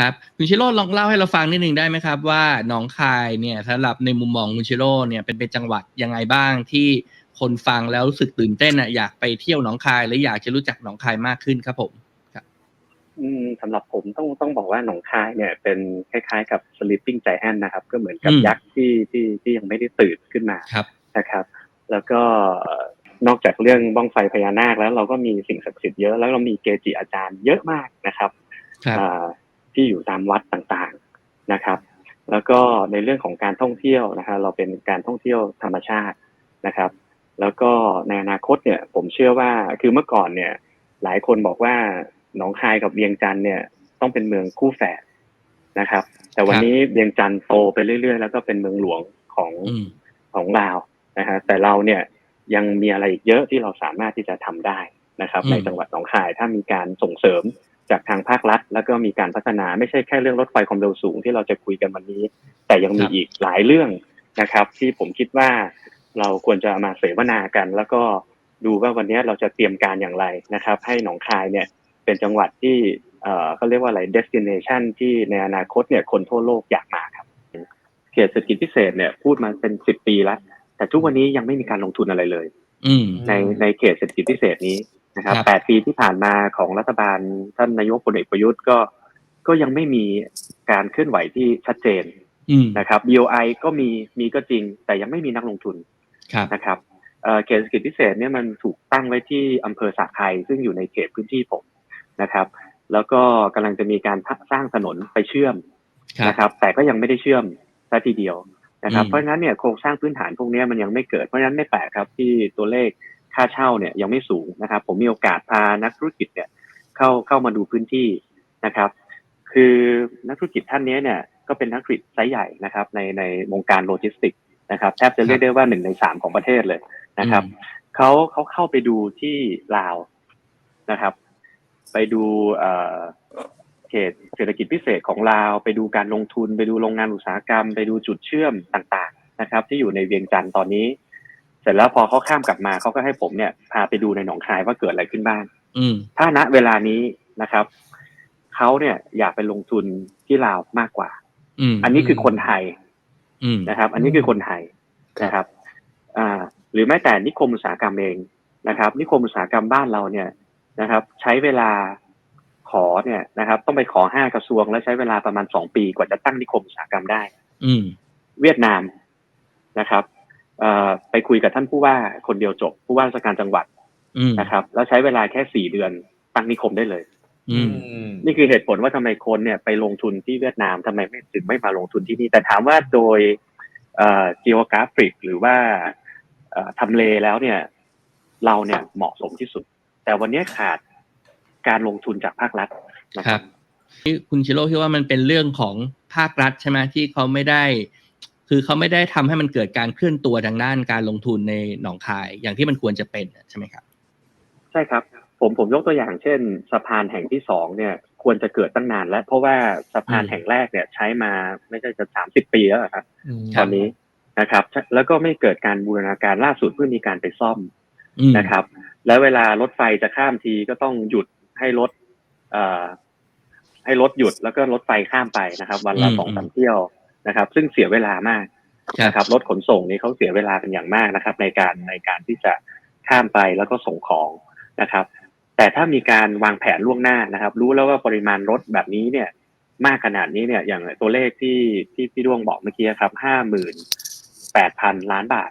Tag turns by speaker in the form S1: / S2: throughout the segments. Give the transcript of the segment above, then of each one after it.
S1: ครับคุณชิโร่ลองเล่าให้เราฟังนิดนึงได้ไหมครับ ว่าหนองคายเนี่ยสำหรับในมุมมองคุณชิโร่เนี่ยเป็นเป็นจังหวัดยังไงบ้างที่คนฟังแล้วรู้สึกตื่นเต้นอะอยากไปเที่ยวหนองคายและอยากจะรู้จักหนองคายมากขึ้นครับผม
S2: อืมสำหรับผมต้องต้องบอกว่าหนองคายเนี่ยเป็นคล้ายๆกับ sleeping giant นะครับ ก็เหมือนกับ
S1: อืม
S2: ยักษ์ที่ที่ที่ยังไม่ได้ตื่นขึ้นมา
S1: ครับ
S2: นะครับ แล้วก็เอ่อนอกจากเรื่องบ้องไฟพญานาคแล้วเราก็มีสิ่งศักดิ์สิทธิ์เยอะแล้วเรามีเกจิอาจารย์เยอะมากนะครับ
S1: ครับ
S2: อ่า ที่อยู่ตามวัดต่างๆนะครับ แล้วก็ในเรื่องของการท่องเที่ยวนะครับเราเป็นการท่องเที่ยวธรรมชาตินะครับ แล้วก็ในอนาคตเนี่ยผมเชื่อว่าคือเมื่อก่อนเนี่ย หลายคนบอกว่าหนองคายกับเวียงจันทร์เนี่ยต้องเป็นเมืองคู่แฝดนะครับ แต่วันนี้เวียงจันทร์โตไปเรื่อยๆ แล้วก็เป็นเมืองหลวงของ
S1: อืม
S2: ของลาวนะฮะแต่เราเนี่ยยังมีอะไรอีกเยอะที่เราสามารถที่จะทำได้นะครับ
S1: อืม
S2: ในจังหวัดหนองคายถ้ามีการส่งเสริม จากทางภาครัฐ แล้วก็มีการพัฒนาไม่ใช่แค่เรื่องรถไฟความเร็วสูงที่เราจะคุยกันวันนี้ แต่ยังมีอีกหลายเรื่องนะครับ ที่ผมคิดว่าเราควรจะมาเสวนากัน แล้วก็ดูว่าวันนี้เราจะเตรียมการอย่างไรนะครับ ให้หนองคายเนี่ยเป็นจังหวัดที่เอ่อเขาเรียกว่าอะไร destination ที่ในอนาคตเนี่ยคนทั่วโลกอยากมาครับเขตเศรษฐกิจพิเศษเนี่ยพูดมาเป็นสิบปีแล้วแต่ทุกวันนี้ยังไม่มีการลงทุนอะไรเลย
S1: อืม
S2: ในในเขตเศรษฐกิจพิเศษนี้ นะครับ
S1: ครับ
S2: แปดปีที่ผ่านมาของรัฐบาลท่านนายกพลเอกประยุทธ์ก็ก็ยังไม่มีการเคลื่อนไหวที่ชัดเจน
S1: อืม
S2: นะครับ BOI ก็มีมีก็จริง แต่ยังไม่มีนักลงทุน
S1: ครับ
S2: นะครับเอ่อเขตเศรษฐกิจพิเศษเนี่ยมันถูกตั้งไว้ที่อำเภอสาไครซึ่งอยู่ในเขตพื้นที่ผมนะครับ แล้วก็กำลังจะมีการสร้างถนนไปเชื่อม
S1: ครับ
S2: นะครับ แต่ก็ยังไม่ได้เชื่อมซะทีเดียวนะครับ
S1: อืม
S2: เพราะฉะนั้นเนี่ยโครงสร้างพื้นฐานพวกเนี้ยมันยังไม่เกิดเพราะฉะนั้นไม่แปลกครับที่ตัวเลข ค่าเช่าเนี่ยยังไม่สูงนะครับ ผมมีโอกาสพานักธุรกิจเนี่ยเข้าเข้ามาดูพื้นที่นะครับ คือนักธุรกิจท่านนี้เนี่ยก็เป็นนักธุรกิจไซส์ใหญ่นะครับในในวงการโลจิสติกส์นะครับแทบจะเรียกได้ว่าหนึ่งในสามของประเทศเลยนะครับเขาเขาเข้าไปดูที่ลาวนะครับ ไปดูเอ่อเขตเศรษฐกิจพิเศษของลาว ไปดูการลงทุน ไปดูโรงงานอุตสาหกรรม ไปดูจุดเชื่อมต่าง ๆ นะครับ ที่อยู่ในเวียงจันทร์ตอนนี้ เสร็จแล้วพอเขาข้ามกลับมาเขาก็ให้ผมเนี่ยพาไปดูในหนองคายว่าเกิดอะไรขึ้นบ้าง
S1: อืม
S2: ถ้าณเวลานี้นะครับเขาเนี่ยอยากไปลงทุนที่ลาวมากกว่า
S1: อืม
S2: อันนี้คือคนไทย
S1: อืม
S2: นะครับ อันนี้คือคนไทยนะครับ อ่า หรือแม้แต่นิคมอุตสาหกรรมเองนะครับ นิคมอุตสาหกรรมบ้านเราเนี่ยนะครับ ใช้เวลาขอเนี่ยนะครับ ต้องไปขอห้ากระทรวง แล้วใช้เวลาประมาณสองปีกว่าจะตั้งนิคมอุตสาหกรรมได้
S1: อืม
S2: เวียดนามนะครับเอ่อ ไปคุยกับท่านผู้ว่าคนเดียวจบ ผู้ว่าราชการจังหวัด
S1: อืม
S2: นะครับ แล้วใช้เวลาแค่สี่เดือนตั้งนิคมได้เลย
S1: อืม
S2: นี่คือเหตุผลว่าทำไมคนเนี่ยไปลงทุนที่เวียดนามทำไมไม่ถึงไม่มาลงทุนที่นี่ แต่ถามว่าโดยเอ่อ geographic หรือว่าเอ่อทำเลแล้วเนี่ย เราเนี่ยเหมาะสมที่สุด แต่วันนี้ขาดการลงทุนจากภาครัฐนะ
S1: ค
S2: ค
S1: รั
S2: รั
S1: บบที่คุณชิโร่คิดว่ามันเป็นเรื่องของภาครัฐใช่ไหมที่เขาไม่ได้ คือเขาไม่ได้ทำให้มันเกิดการเคลื่อนตัวทางด้านการลงทุนในหนองคายอย่างที่มันควรจะเป็นใช่ไหมครับ
S2: ใช่ครับ ผมผมยกตัวอย่างเช่น สะพานแห่งที่สองเนี่ย ควรจะเกิดตั้งนานแล้ว เพราะว่าสะพาน
S1: อืม
S2: แห่งแรกเนี่ยใช้มาไม่ใช่จะสามสิบปีแล้วอะครับ
S1: ค
S2: ต
S1: รั
S2: อบนนี้นะครับ แล้วก็ไม่เกิดการบูรณาการล่าสุดเพื่อมีการไปซ่อม
S1: อืม
S2: นะครับ แล้วเวลารถไฟจะข้ามทีก็ต้องหยุดให้รถเอ่อให้รถหยุดแล้วก็รถไฟข้ามไปนะครับ วันละ
S1: อืม
S2: สองสามเที่ยว นะครับ ซึ่งเสียเวลามาก
S1: ครับ
S2: นะครับรถขนส่งนี้เขาเสียเวลาเป็นอย่างมากนะครับ ในการในการที่จะข้ามไปแล้วก็ส่งของนะครับ แต่ถ้ามีการวางแผนล่วงหน้านะครับ รู้แล้วว่าปริมาณรถแบบนี้เนี่ย มากขนาดนี้เนี่ย อย่างตัวเลขที่ที่พี่ดวงบอกเมื่อกี้ครับห้าหมื่นแปดพันล้านบาท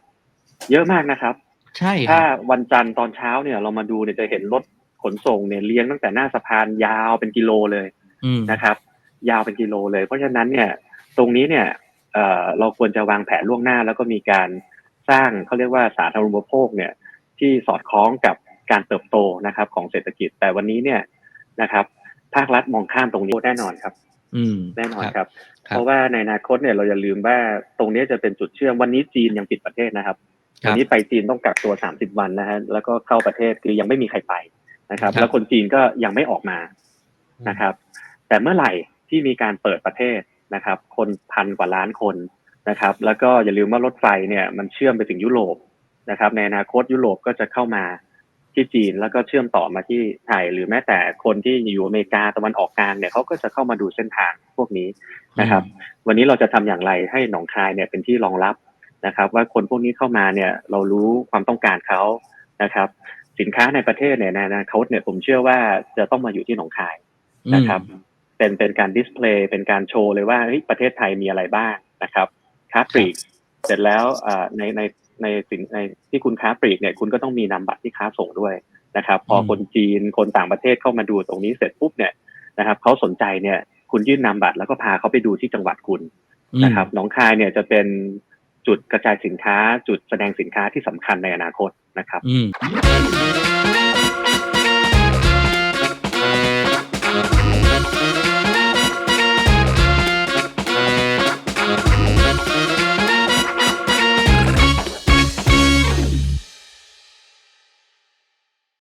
S2: เยอะมากนะครับ
S1: ใช่ค
S2: ถ้า
S1: รับ
S2: วันจันทร์ตอนเช้าเนี่ย เรามาดูเนี่ยจะเห็นรถขนส่งเนี่ยเลี้ยงตั้งแต่หน้าสะพานยาวเป็นกิโลเลย
S1: อืม
S2: นะครับ ยาวเป็นกิโลเลย เพราะฉะนั้นเนี่ย ตรงนี้เนี่ยเอ่อเราควรจะวางแผนล่วงหน้า แล้วก็มีการสร้างเขาเรียกว่าสาธารณูปโภคเนี่ยที่สอดคล้องกับการเติบโตนะครับของเศรษฐกิจ แต่วันนี้เนี่ยนะครับภาครัฐมองข้ามตรงนี้แน่นอนครับ
S1: อืม
S2: แน่นอน
S1: ครับ
S2: ครับเพราะว่าในอนาคตเนี่ยเราอย่าลืมว่าตรงนี้จะเป็นจุดเชื่อมวันนี้จีนยังปิดประเทศนะครับ
S1: ครั
S2: วั
S1: บ
S2: นนี้ไปจีนต้องกักตัว30วันนะฮะแล้วก็เข้าประเทศคือยังไม่มีใครไปนะครับ
S1: ครับ
S2: แล้วคนจีนก็ยังไม่ออกมานะครับ แต่เมื่อไหร่ที่มีการเปิดประเทศ นะครับ คนพันกว่าล้านคนนะครับ แล้วก็อย่าลืมว่ารถไฟเนี่ยมันเชื่อมไปถึงยุโรปนะครับ ในอนาคตยุโรปก็จะเข้ามาที่จีนแล้วก็เชื่อมต่อมาที่ไทยหรือแม้แต่คนที่อยู่อเมริกาตะวันออกกลางเนี่ยเขาก็จะเข้ามาดูเส้นทางพวกนี้นะครับ วันนี้เราจะทำอย่างไรให้หนองคายเนี่ยเป็นที่รองรับนะครับ ว่าคนพวกนี้เข้ามาเนี่ยเรารู้ความต้องการเขานะครับ สินค้าในประเทศเนี่ยในอนาคตเนี่ยผมเชื่อว่าจะต้องมาอยู่ที่หนองคายนะครับ เป็นเป็นการดิสเพลย์เป็นการโชว์เลยว่าเฮ้ยประเทศไทยมีอะไรบ้างนะครับ ค้าปลีกเสร็จแล้วอ่าในในในสินในที่คุณค้าปลีกเนี่ยคุณก็ต้องมีนามบัตรที่ค้าส่งด้วยนะครับ พอคนจีนคนต่างประเทศเข้ามาดูตรงนี้เสร็จปุ๊บเนี่ยนะครับเขาสนใจเนี่ย คุณยื่นนามบัตรแล้วก็พาเขาไปดูที่จังหวัดคุณนะครับหนองคายเนี่ยจะเป็นจุดกระจายสินค้า จุดแสดงสินค้าที่สำคัญในอนาคตนะครับ
S1: อืม